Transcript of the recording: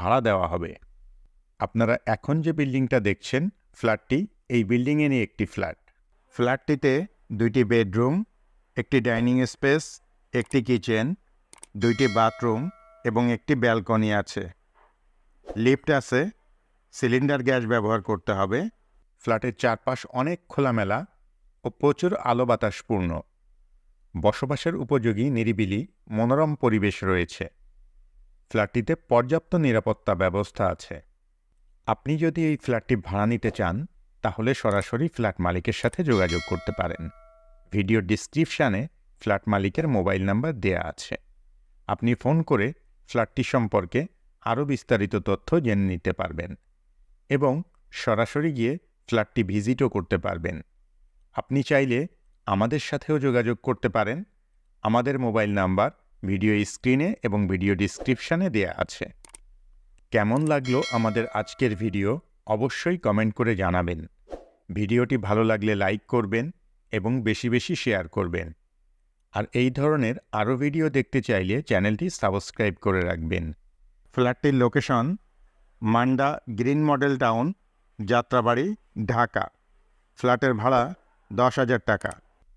ভাড়া দেওয়া হবে। আপনারা এখন যে বিল্ডিংটা দেখছেন, ফ্ল্যাটটি এই বিল্ডিংয়েরই একটি ফ্ল্যাট। ফ্ল্যাটটিতে দুইটি বেডরুম, একটি ডাইনিং স্পেস, একটি কিচেন, দুইটি বাথরুম এবং একটি ব্যালকনি আছে। লিফট আছে, সিলিন্ডার গ্যাস ব্যবহার করতে হবে। ফ্ল্যাটের চারপাশ অনেক খোলামেলা ও প্রচুর আলো বাতাসপূর্ণ বসবাসের উপযোগী নিরিবিলি মনোরম পরিবেশ রয়েছে। ফ্ল্যাটটিতে পর্যাপ্ত নিরাপত্তা ব্যবস্থা আছে। আপনি যদি এই ফ্ল্যাটটি ভাড়া নিতে চান, তাহলে সরাসরি ফ্ল্যাট মালিকের সাথে যোগাযোগ করতে পারেন। ভিডিও ডিসক্রিপশানে ফ্ল্যাট মালিকের মোবাইল নাম্বার দেয়া আছে। আপনি ফোন করে ফ্ল্যাটটি সম্পর্কে আরও বিস্তারিত তথ্য জেনে নিতে পারবেন এবং সরাসরি গিয়ে ফ্ল্যাটটি ভিজিটও করতে পারবেন। আপনি চাইলে আমাদের সাথেও যোগাযোগ করতে পারেন। আমাদের মোবাইল নাম্বার ভিডিও স্ক্রিনে এবং ভিডিও ডিসক্রিপশানে দেয়া আছে। কেমন লাগল আমাদের আজকের ভিডিও অবশ্যই কমেন্ট করে জানাবেন। ভিডিওটি ভালো লাগলে লাইক করবেন এবং বেশি বেশি শেয়ার করবেন। আর এই ধরনের আরও ভিডিও দেখতে চাইলে চ্যানেলটি সাবস্ক্রাইব করে রাখবেন। ফ্ল্যাটটির location Manda green model town, Jatrabari, Dhaka. ফ্ল্যাটের ভাড়া দশ হাজার টাকা।